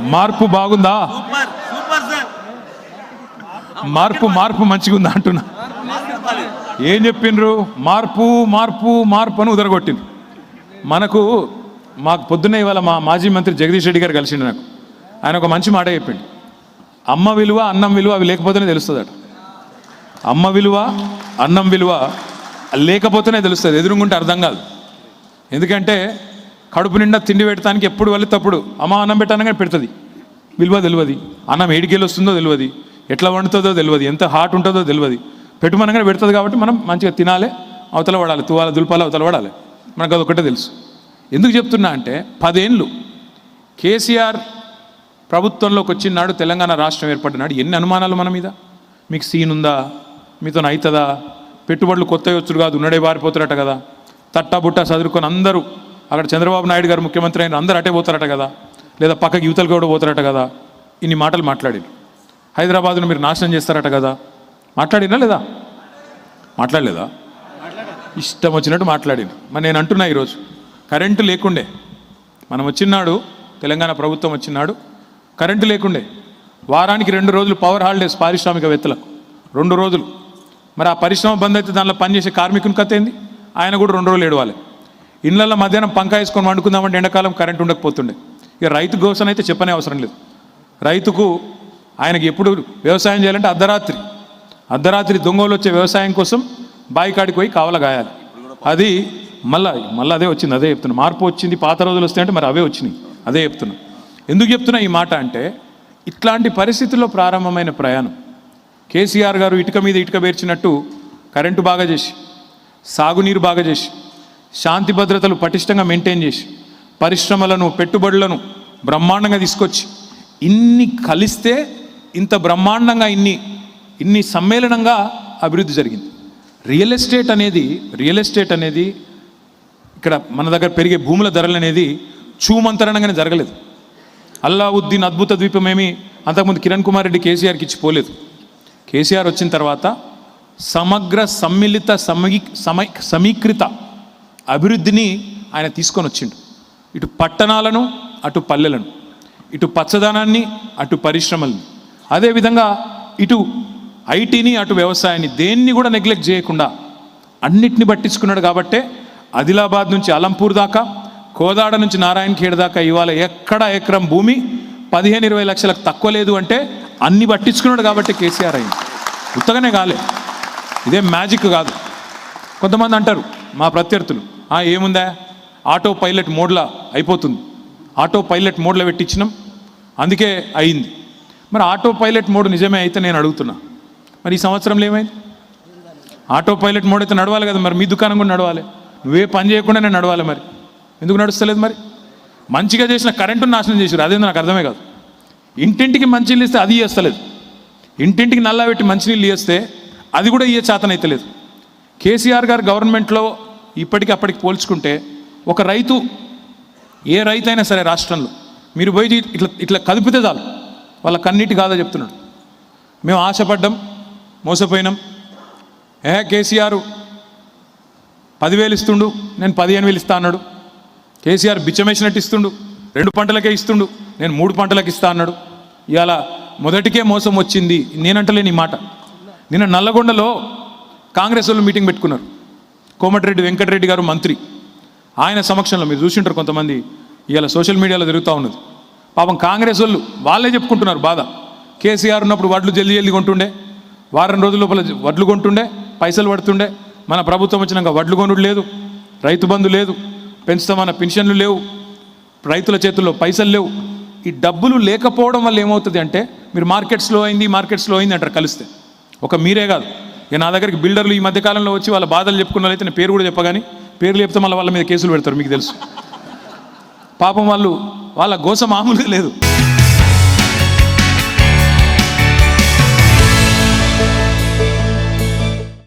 మార్పు బాగుందా? మార్పు మార్పు మంచిగా ఉందా అంటున్నా. ఏం చెప్పిండ్రు? మార్పు మార్పు మార్పు అని ఉదరగొట్టింది. మనకు మాకు పొద్దున్నే ఇవాళ మా మాజీ మంత్రి జగదీష్ రెడ్డి గారు కలిసిండు నాకు. ఆయన ఒక మంచి మాట చెప్పిండు. అమ్మ విలువ అన్నం విలువ అవి లేకపోతేనే తెలుస్తుందట. అమ్మ విలువ అన్నం విలువ లేకపోతేనే తెలుస్తుంది. ఎదురుగుంటే అర్థం కాదు. ఎందుకంటే కడుపు నిండా తిండి పెట్టడానికి ఎప్పుడు వెళ్ళి తప్పుడు? అమ్మ అన్నం పెట్టానగానే పెడుతుంది. విలువ తెలియదు. అన్నం ఏడికేలు వస్తుందో తెలియదు. ఎట్లా వండుతుందో తెలియదు. ఎంత హాట్ ఉంటుందో తెలియదు. పెట్టుమనగానే పెడుతుంది కాబట్టి మనం మంచిగా తినాలి. అవతల పడాలి. తువాల దులపాలి అవతల పడాలి. మనకు అదొకటే తెలుసు. ఎందుకు చెప్తున్నా అంటే పదేళ్ళు కేసీఆర్ ప్రభుత్వంలోకి వచ్చినాడు తెలంగాణ రాష్ట్రం ఏర్పడినాడు. ఎన్ని అనుమానాలు మన మీద? మీకు సీన్ ఉందా? మీతో అవుతుందా పెట్టుబడులు కొత్త వచ్చుడు కాదు. ఉన్నడే బారిపోతారట కదా. తట్టా బుట్ట చదువుకొని అందరూ అక్కడ చంద్రబాబు నాయుడు గారు ముఖ్యమంత్రి అయిన అందరూ అటే పోతారట కదా. లేదా పక్కకి యువతలు కూడా పోతారట కదా. ఇన్ని మాటలు మాట్లాడి హైదరాబాద్ను మీరు నాశనం చేస్తారట కదా. మాట్లాడినా లేదా? మాట్లాడలేదా? ఇష్టం వచ్చినట్టు మాట్లాడింది మరి నేను అంటున్నా ఈరోజు కరెంటు లేకుండే. మనం వచ్చినాడు తెలంగాణ ప్రభుత్వం వచ్చినాడు కరెంటు లేకుండే. వారానికి రెండు రోజులు పవర్ హాలిడేస్ పారిశ్రామికవేత్తలకు. రెండు రోజులు. మరి ఆ పరిశ్రమ బంద్ అయితే దానిలో పనిచేసే కార్మికుని కథ ఏంది? ఆయన కూడా రెండు రోజులు ఏడవాలి. ఇళ్ళల్లో మధ్యాహ్నం పంక వేసుకొని వండుకుందామంటే ఎండాకాలం కరెంట్ ఉండకపోతుండే. ఇక రైతు కోసం అయితే చెప్పనే అవసరం లేదు. రైతుకు ఆయనకి ఎప్పుడు వ్యవసాయం చేయాలంటే అర్ధరాత్రి. అర్ధరాత్రి దొంగలు వచ్చే వ్యవసాయం కోసం బాయికాడికి పోయి కావల గాయాలి. అది మళ్ళా మళ్ళీ అదే వచ్చింది అదే చెప్తున్నా. మార్పు వచ్చింది పాత రోజులు వస్తాయంటే మరి అవే వచ్చినాయి. అదే చెప్తున్నా. ఎందుకు చెప్తున్నా ఈ మాట అంటే ఇట్లాంటి పరిస్థితుల్లో ప్రారంభమైన ప్రయాణం. కేసీఆర్ గారు ఇటుక మీద ఇటుక పేర్చినట్టు కరెంటు బాగా చేసి సాగునీరు బాగా చేసి శాంతి భద్రతలు పటిష్టంగా మెయింటైన్ చేసి పరిశ్రమలను పెట్టుబడులను బ్రహ్మాండంగా తీసుకొచ్చి ఇన్ని కలిస్తే ఇంత బ్రహ్మాండంగా ఇన్ని ఇన్ని సమ్మేళనంగా అభివృద్ధి జరిగింది. రియల్ ఎస్టేట్ అనేది రియల్ ఎస్టేట్ అనేది ఇక్కడ మన దగ్గర పెరిగే భూముల ధరలు అనేది చూమంతరణంగానే జరగలేదు. అల్లావుద్దీన్ అద్భుత ద్వీపమేమి అంతకుముందు కిరణ్ కుమార్ రెడ్డి కేసీఆర్కి ఇచ్చి పోలేదు. కేసీఆర్ వచ్చిన తర్వాత సమగ్ర సమ్మిళిత సమీ సమీకృత అభివృద్ధిని ఆయన తీసుకొని వచ్చిండు. ఇటు పట్టణాలను అటు పల్లెలను ఇటు పచ్చదనాన్ని అటు పరిశ్రమలను. అదేవిధంగా ఇటు ఐటీని అటు వ్యవసాయాన్ని దేన్ని కూడా నెగ్లెక్ట్ చేయకుండా అన్నిటిని పట్టించుకున్నాడు కాబట్టే ఆదిలాబాద్ నుంచి అలంపూర్ దాకా కోదాడ నుంచి నారాయణ ఖేడ్ దాకా ఇవాళ ఎక్కడ ఎకరం భూమి పదిహేను ఇరవై లక్షలకు తక్కువ లేదు అంటే అన్ని పట్టించుకున్నాడు కాబట్టి కేసీఆర్ అయింది ఉత్తగానే కాలే. ఇదేం మ్యాజిక్ కాదు. కొంతమంది అంటారు మా ప్రత్యర్థులు ఏముందా? ఆటో పైలట్ మోడ్లా అయిపోతుంది. ఆటో పైలట్ మోడ్లో పెట్టించినాం. అందుకే అయింది. మరి ఆటో పైలట్ మోడ్ నిజమే అయితే నేను అడుగుతున్నా. మరి ఈ సంవత్సరంలో ఏమైంది? ఆటో పైలట్ మోడ్ అయితే నడవాలి కదా మరి మీ దుకాణం కూడా నడవాలి. నువ్వే పని చేయకుండా నేను నడవాలి మరి. ఎందుకు నడుస్తలేదు మరి? మంచిగా చేసిన కరెంటును నాశనం చేసారు అదే నాకు అర్థమే కాదు. ఇంటింటికి మంచినీళ్ళు ఇస్తే అది ఇస్తలేదు ఇంటింటికి నల్లా పెట్టి మంచినీళ్ళు ఇస్తే అది కూడా ఇయ్యే చేతనైతే లేదు కేసీఆర్ గారు గవర్నమెంట్లో ఇప్పటికి అప్పటికి పోల్చుకుంటే ఒక రైతు ఏ రైతు అయినా సరే రాష్ట్రంలో మీరు పోయి ఇట్లా ఇట్లా కదిపితే చాలు. వాళ్ళ కన్నీటి కాదా చెప్తున్నాడు. మేము ఆశపడ్డాం మోసపోయినాం. ఏ కేసీఆర్ పదివేలు ఇస్తుండు నేను పదిహేను వేలు ఇస్తా అన్నాడు. కేసీఆర్ బిచ్చమేసినట్టు ఇస్తుండు రెండు పంటలకే ఇస్తుండు నేను మూడు పంటలకు ఇస్తా అన్నాడు. ఇవాళ మొదటికే మోసం వచ్చింది నేనంటలేని ఈ మాట. నిన్న నల్లగొండలో కాంగ్రెస్ వాళ్ళు మీటింగ్ పెట్టుకున్నారు. కోమటిరెడ్డి వెంకటరెడ్డి గారు మంత్రి. ఆయన సమక్షంలో మీరు చూసింటారు కొంతమంది. ఇవాళ సోషల్ మీడియాలో తిరుగుతూ ఉన్నది. పాపం కాంగ్రెస్ వాళ్ళు వాళ్ళే చెప్పుకుంటున్నారు బాధ. కేసీఆర్ ఉన్నప్పుడు వడ్లు జల్దీ జల్లి కొంటుండే. వారం రోజుల లోపల వడ్లు కొంటుండే పైసలు పడుతుండే. మన ప్రభుత్వం వచ్చినాక వడ్లు కొనుడు లేదు రైతు బంధు లేదు పెంచుతామన్న పెన్షన్లు లేవు రైతుల చేతుల్లో పైసలు లేవు. ఈ డబ్బులు లేకపోవడం వల్ల ఏమవుతుంది అంటే మీరు మార్కెట్స్లో అయింది మార్కెట్స్లో అయింది అంటారు కలిస్తే. ఒక మీరే కాదు. ఇక నా దగ్గరికి బిల్డర్లు ఈ మధ్యకాలంలో వచ్చి వాళ్ళ బాధలు చెప్పుకున్న అయితే నేను పేరు కూడా చెప్పగాని పేర్లు చెప్తే మళ్ళీ వాళ్ళ మీద కేసులు పెడతారు మీకు తెలుసు. పాపం వాళ్ళు వాళ్ళ గోస మామూలుగా లేదు.